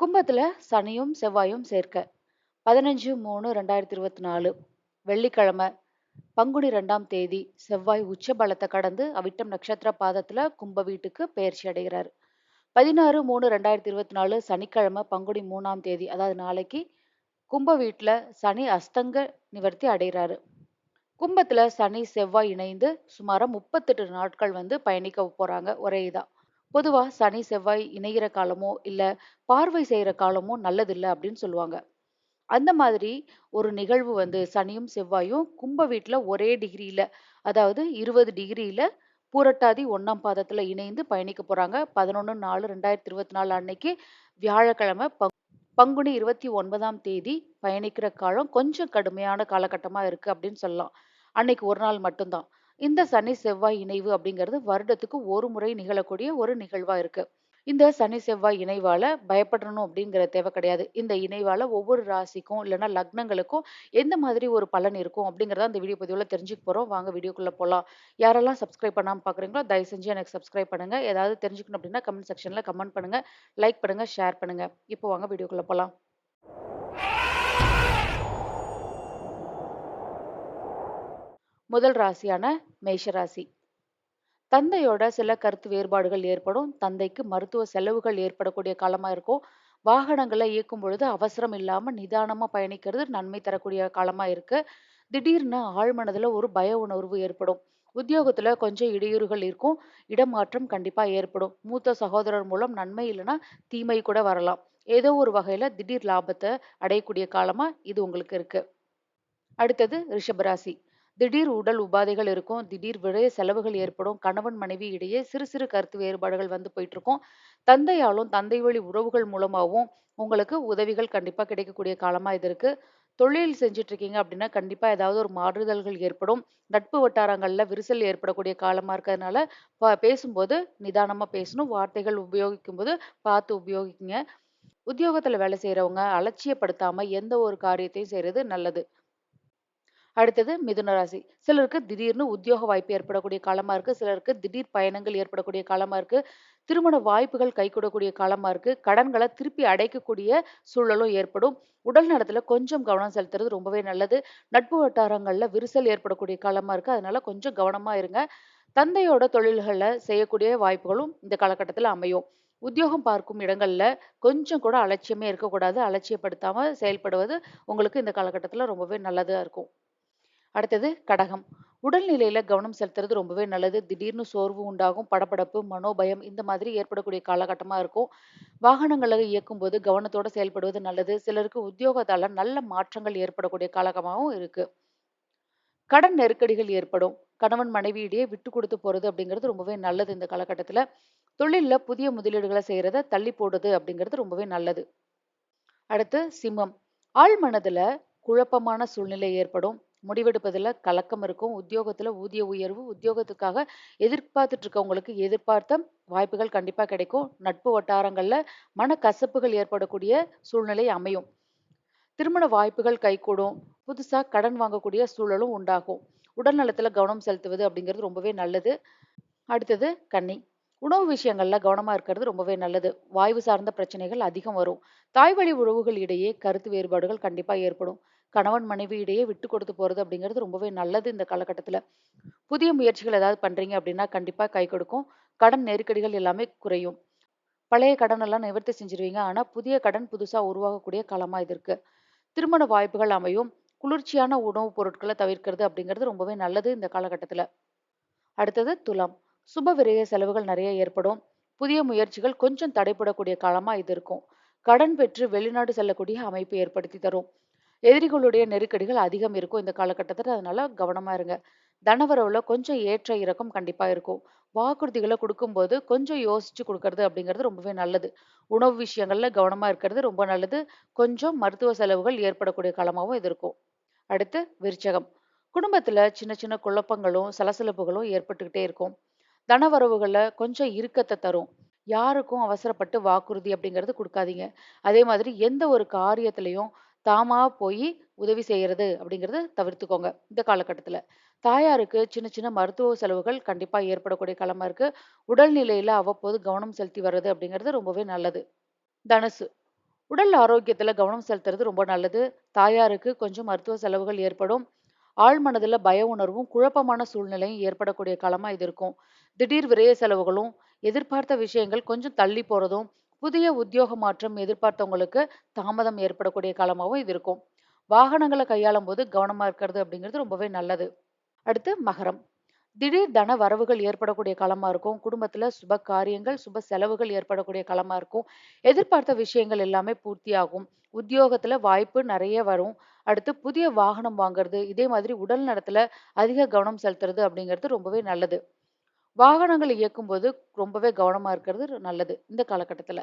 கும்பத்துல சனியும் செவ்வாயும் சேர்க்க. பதினஞ்சு மூணு ரெண்டாயிரத்தி இருபத்தி நாலு வெள்ளிக்கிழமை பங்குனி ரெண்டாம் தேதி செவ்வாய் உச்ச பலத்தை கடந்து அவிட்டம் நட்சத்திர பாதத்துல கும்ப வீட்டுக்கு பெயர்ச்சி அடைகிறார். பதினாறு மூணு ரெண்டாயிரத்தி இருபத்தி நாலு சனிக்கிழமை பங்குனி மூணாம் தேதி அதாவது நாளைக்கு கும்ப வீட்டுல சனி அஸ்தங்க நிவர்த்தி அடைகிறாரு. கும்பத்துல சனி செவ்வாய் இணைந்து சுமாரா முப்பத்தெட்டு நாட்கள் வந்து பயணிக்க போறாங்க ஒரே இதா. பொதுவாக சனி செவ்வாய் இணைகிற காலமோ இல்லை பார்வை செய்கிற காலமோ நல்லதில்லை அப்படின்னு சொல்லுவாங்க. அந்த மாதிரி ஒரு நிகழ்வு வந்து சனியும் செவ்வாயும் கும்ப வீட்டில் ஒரே டிகிரியில் அதாவது இருபது டிகிரியில் பூரட்டாதி ஒன்றாம் பாதத்தில் இணைந்து பயணிக்க போகிறாங்க பதினொன்று நாலு ரெண்டாயிரத்தி இருபத்தி நாலு அன்னைக்கு வியாழக்கிழமை பங்- பங்குனி இருபத்தி ஒன்பதாம் தேதி பயணிக்கிற காலம் கொஞ்சம் கடுமையான காலகட்டமாக இருக்கு அப்படின்னு சொல்லலாம். அன்னைக்கு ஒரு நாள் மட்டும்தான். இந்த சனி செவ்வாய் இணைவு அப்படிங்கிறது வருடத்துக்கு ஒரு முறை நிகழக்கூடிய ஒரு நிகழ்வா இருக்கு. இந்த சனி செவ்வாய் இணைவால பயப்படணும் அப்படிங்கிற தேவை கிடையாது. இந்த இணைவால ஒவ்வொரு ராசிக்கும் இல்லைன்னா லக்னங்களுக்கும் எந்த மாதிரி ஒரு பலன் இருக்கும் அப்படிங்கிறத அந்த வீடியோ பதிவுல தெரிஞ்சுக்க போறோம். வாங்க வீடியோக்குள்ள போகலாம் யாரெல்லாம் சப்ஸ்கிரைப் பண்ணாமல் பாக்குறீங்களோ தயவு செஞ்சு எனக்கு சப்ஸ்கிரைப் பண்ணுங்க. ஏதாவது தெரிஞ்சுக்கணும் அப்படின்னா கமெண்ட் செக்ஷன்ல கமெண்ட் பண்ணுங்க. லைக் பண்ணுங்க ஷேர் பண்ணுங்க. இப்போ வாங்க வீடியோக்குள்ள போகலாம் முதல் ராசியான மேஷ ராசி தந்தையோட சில கருத்து வேறுபாடுகள் ஏற்படும். தந்தைக்கு மருத்துவ செலவுகள் ஏற்படக்கூடிய காலமாக இருக்கும். வாகனங்களை இயக்கும் பொழுது அவசரம் இல்லாமல் நிதானமாக பயணிக்கிறது நன்மை தரக்கூடிய காலமாக இருக்கு. திடீர்னு ஆழ்மனதில் ஒரு பய உணர்வு ஏற்படும். உத்தியோகத்தில் கொஞ்சம் இடையூறுகள் இருக்கும். இடமாற்றம் கண்டிப்பாக ஏற்படும். மூத்த சகோதரர் மூலம் நன்மை இல்லைன்னா தீமை கூட வரலாம். ஏதோ ஒரு வகையில் திடீர் லாபத்தை அடையக்கூடிய காலமாக இது உங்களுக்கு இருக்கு. அடுத்தது ரிஷபராசி திடீர் உடல் உபாதைகள் இருக்கும் திடீர் விரைய செலவுகள் ஏற்படும் கணவன் மனைவி இடையே சிறு சிறு கருத்து வேறுபாடுகள் வந்து போயிட்டு இருக்கும் தந்தையாலும் தந்தை வழி உறவுகள் மூலமாகவும் உங்களுக்கு உதவிகள் கண்டிப்பாக கிடைக்கக்கூடிய காலமாக இது இருக்கு. தொழில் செஞ்சுட்டு இருக்கீங்க அப்படின்னா கண்டிப்பா ஏதாவது ஒரு மாறுதல்கள் ஏற்படும். நட்பு வட்டாரங்களில் விரிசல் ஏற்படக்கூடிய காலமா இருக்கிறதுனால ப- பேசும்போது நிதானமா பேசணும். வார்த்தைகள் உபயோகிக்கும் போது பார்த்து உபயோகிக்குங்க. உத்தியோகத்துல வேலை செய்யறவங்க அலட்சியப்படுத்தாம எந்த ஒரு காரியத்தையும் செய்யறது நல்லது. அடுத்தது மிதுன ராசி. சிலருக்கு திடீர்னு உத்தியோக வாய்ப்பு ஏற்படக்கூடிய காலமாக இருக்குது சிலருக்கு திடீர் பயணங்கள் ஏற்படக்கூடிய காலமாக இருக்குது திருமண வாய்ப்புகள் கைகூடக்கூடிய காலமாக இருக்குது கடன்களை திருப்பி அடைக்கக்கூடிய சூழலும் ஏற்படும். உடல் நலத்தில் கொஞ்சம் கவனம் செலுத்துறது ரொம்பவே நல்லது. நட்பு வட்டாரங்களில் விரிசல் ஏற்படக்கூடிய காலமாக இருக்குது அதனால கொஞ்சம் கவனமாக இருங்க. தந்தையோட தொழில்களை செய்யக்கூடிய வாய்ப்புகளும் இந்த காலகட்டத்தில் அமையும். உத்தியோகம் பார்க்கும் இடங்களில் கொஞ்சம் கூட அலட்சியமே இருக்கக்கூடாது. அலட்சியப்படுத்தாமல் செயல்படுவது உங்களுக்கு இந்த காலகட்டத்தில் ரொம்பவே நல்லதாக இருக்கும். அடுத்தது கடகம். உடல்நிலையில கவனம் செலுத்துறது ரொம்பவே நல்லது. திடீர்னு சோர்வு உண்டாகும் படபடப்பு மனோபயம் இந்த மாதிரி ஏற்படக்கூடிய காலகட்டமா இருக்கும். வாகனங்களை இயக்கும் போது கவனத்தோட செயல்படுவது நல்லது. சிலருக்கு உத்தியோகத்தால நல்ல மாற்றங்கள் ஏற்படக்கூடிய காலகமாகவும் இருக்கு. கடன் நெருக்கடிகள் ஏற்படும். கணவன் மனைவியிடையே விட்டு கொடுத்து போறது அப்படிங்கிறது ரொம்பவே நல்லது இந்த காலகட்டத்துல. தொழில்ல புதிய முதலீடுகளை செய்யறத தள்ளி போடுறது அப்படிங்கிறது ரொம்பவே நல்லது. அடுத்து சிம்மம். ஆழ்மனதுல குழப்பமான சூழ்நிலை ஏற்படும். முடிவெடுப்பதில் கலக்கம் இருக்கும். உத்தியோகத்தில் ஊதிய உயர்வு உத்தியோகத்துக்காக எதிர்பார்த்துட்டு இருக்கவங்களுக்கு எதிர்பார்த்த வாய்ப்புகள் கண்டிப்பாக கிடைக்கும். நட்பு வட்டாரங்களில் மனக்கசப்புகள் ஏற்படக்கூடிய சூழ்நிலை அமையும். திருமண வாய்ப்புகள் கைகூடும். புதுசாக கடன் வாங்கக்கூடிய சூழலும் உண்டாகும். உடல்நலத்தில் கவனம் செலுத்துவது அப்படிங்கிறது ரொம்பவே நல்லது. அடுத்தது கன்னி. உணவு விஷயங்கள்ல கவனமா இருக்கிறது ரொம்பவே நல்லது. வாய்வு சார்ந்த பிரச்சனைகள் அதிகம் வரும். தாய் வழி உறவுகள் இடையே கருத்து வேறுபாடுகள் கண்டிப்பா ஏற்படும். கணவன் மனைவி இடையே விட்டு கொடுத்து போறது அப்படிங்கிறது ரொம்பவே நல்லது இந்த காலகட்டத்துல. புதிய முயற்சிகள் ஏதாவது பண்றீங்க அப்படின்னா கண்டிப்பா கை கொடுக்கும். கடன் நெருக்கடிகள் எல்லாமே குறையும். பழைய கடன் எல்லாம் நிவர்த்தி செஞ்சிருவீங்க. ஆனா புதிய கடன் புதுசா உருவாகக்கூடிய காலமா இது இருக்கு. திருமண வாய்ப்புகள் அமையும். குளிர்ச்சியான உணவுப் பொருட்களை தவிர்க்கிறது அப்படிங்கிறது ரொம்பவே நல்லது இந்த காலகட்டத்துல. அடுத்தது துலாம். சுப விரய செலவுகள் நிறைய ஏற்படும். புதிய முயற்சிகள் கொஞ்சம் தடைப்படக்கூடிய காலமா இது இருக்கும். கடன் பெற்று வெளிநாடு செல்லக்கூடிய அமைப்பு ஏற்படுத்தி தரும். எதிரிகளுடைய நெருக்கடிகள் அதிகம் இருக்கும் இந்த காலகட்டத்துல. அதனால கவனமா இருங்க. தனவரவுல கொஞ்சம் ஏற்ற இறக்கம் கண்டிப்பா இருக்கும். வாக்குறுதிகளை கொடுக்கும்போது கொஞ்சம் யோசிச்சு கொடுக்கறது அப்படிங்கிறது ரொம்பவே நல்லது. உணவு விஷயங்கள்ல கவனமா இருக்கிறது ரொம்ப நல்லது. கொஞ்சம் மருத்துவ செலவுகள் ஏற்படக்கூடிய காலமாகவும் இது இருக்கும். அடுத்து விருச்சகம். குடும்பத்துல சின்ன சின்ன குழப்பங்களும் சலசலப்புகளும் ஏற்பட்டுக்கிட்டே இருக்கும். தனவரவுகளை கொஞ்சம் இறுக்கத்தை தரும். யாருக்கும் அவசரப்பட்டு வாக்குறுதி அப்படிங்கிறது கொடுக்காதீங்க. அதே மாதிரி எந்த ஒரு காரியத்திலையும் தாமா போய் உதவி செய்யறது அப்படிங்கறத தவிர்த்துக்கோங்க இந்த காலகட்டத்தில். தாயாருக்கு சின்ன சின்ன மருத்துவ செலவுகள் கண்டிப்பாக ஏற்படக்கூடிய காலமா இருக்கு. உடல்நிலையில அவ்வப்போது கவனம் செலுத்தி வர்றது அப்படிங்கிறது ரொம்பவே நல்லது. தனுசு. உடல் ஆரோக்கியத்தில் கவனம் செலுத்துறது ரொம்ப நல்லது. தாயாருக்கு கொஞ்சம் மருத்துவ செலவுகள் ஏற்படும். ஆழ்மனதுல பய உணர்வும், குழப்பமான சூழ்நிலையும் ஏற்படக்கூடிய காலமாக இது இருக்கும். திடீர் விரைய செலவுகளும், எதிர்பார்த்த விஷயங்கள் கொஞ்சம் தள்ளி போறதும், புதிய உத்தியோக மாற்றம் எதிர்பார்த்தவங்களுக்கு தாமதம் ஏற்படக்கூடிய காலமாவும் இது இருக்கும். வாகனங்கள கையாளும்போது கவனமா இருக்கிறது அப்படிங்கிறது ரொம்பவே நல்லது. அடுத்து மகரம். திடீர் தன வரவுகள் ஏற்படக்கூடிய காலமா இருக்கும். குடும்பத்துல சுப காரியங்கள், சுப செலவுகள் ஏற்படக்கூடிய காலமாக இருக்கும். எதிர்பார்த்த விஷயங்கள் எல்லாமே பூர்த்தியாகும். உத்தியோகத்துல வாய்ப்பு நிறைய வரும். அடுத்து புதிய வாகனம் வாங்குறது, இதே மாதிரி உடல் நலத்துல அதிக கவனம் செலுத்துறது அப்படிங்கிறது ரொம்பவே நல்லது. வாகனங்கள் இயக்கும்போது ரொம்பவே கவனமா இருக்கிறது நல்லது இந்த காலகட்டத்துல.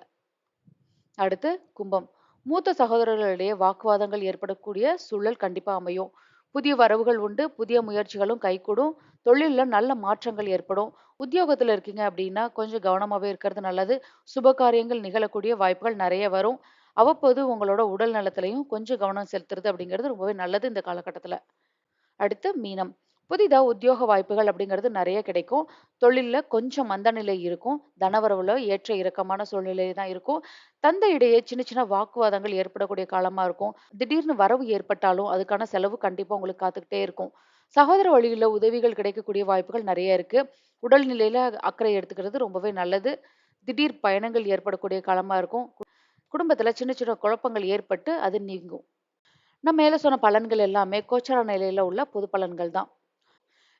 அடுத்து கும்பம். மூத்த சகோதரர்களிடையே வாக்குவாதங்கள் ஏற்படக்கூடிய சூழல் கண்டிப்பா அமையும். புதிய வரவுகள் உண்டு. புதிய முயற்சிகளும் கைகூடும். தொழில்ல நல்ல மாற்றங்கள் ஏற்படும். உத்தியோகத்துல இருக்கீங்க அப்படின்னா, கொஞ்சம் கவனமாவே இருக்கிறது நல்லது. சுப காரியங்கள் நிகழக்கூடிய வாய்ப்புகள் நிறைய வரும். அவ்வப்போது உங்களோட உடல் நலத்திலையும் கொஞ்சம் கவனம் செலுத்துறது அப்படிங்கிறது ரொம்பவே நல்லது இந்த காலகட்டத்துல. அடுத்து மீனம். புதிதா உத்தியோக வாய்ப்புகள் அப்படிங்கிறது நிறைய கிடைக்கும். தொழில்ல கொஞ்சம் மந்தநிலை இருக்கும். தனவரவில் ஏற்ற இறக்கமான சூழ்நிலை தான் இருக்கும். தந்தையிடையே சின்ன சின்ன வாக்குவாதங்கள் ஏற்படக்கூடிய காலமா இருக்கும். திடீர்னு வரவு ஏற்பட்டாலும், அதுக்கான செலவு கண்டிப்பா உங்களுக்கு காத்துக்கிட்டே இருக்கும். சகோதர வழியில உதவிகள் கிடைக்கக்கூடிய வாய்ப்புகள் நிறைய இருக்கு. உடல் நிலையில அக்கறை எடுத்துக்கிறது ரொம்பவே நல்லது. திடீர் பயணங்கள் ஏற்படக்கூடிய காலமா இருக்கும். குடும்பத்தில் சின்ன சின்ன குழப்பங்கள் ஏற்பட்டு அது நீங்கும். நம்ம மேலே சொன்ன பலன்கள் எல்லாமே கோச்சார நிலையில் உள்ள பொது பலன்கள் தான்.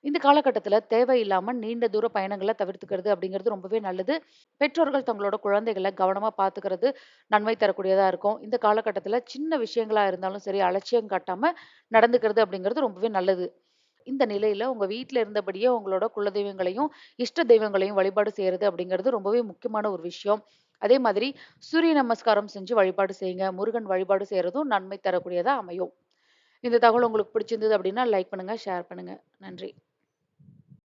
இந்த காலகட்டத்தில் தேவையில்லாமல் நீண்ட தூர பயணங்களை தவிர்த்துக்கிறது அப்படிங்கிறது ரொம்பவே நல்லது. பெற்றோர்கள் தங்களோட குழந்தைகளை கவனமாக பார்த்துக்கிறது நன்மை தரக்கூடியதாக இருக்கும். இந்த காலகட்டத்தில் சின்ன விஷயங்களாக இருந்தாலும் சரி, அலட்சியம் காட்டாமல் நடந்துக்கிறது அப்படிங்கிறது ரொம்பவே நல்லது. இந்த நிலையில உங்க வீட்டில் இருந்தபடியே உங்களோட குலதெய்வங்களையும், இஷ்ட தெய்வங்களையும் வழிபாடு செய்கிறது அப்படிங்கிறது ரொம்பவே முக்கியமான ஒரு விஷயம். அதே மாதிரி சூரிய நமஸ்காரம் செஞ்சு வழிபாடு செய்யுங்க. முருகன் வழிபாடு செய்கிறதும் நன்மை தரக்கூடியதா அமையும். இந்த தகவல் உங்களுக்கு பிடிச்சிருந்தது அப்படின்னா லைக் பண்ணுங்க, ஷேர் பண்ணுங்க. நன்றி.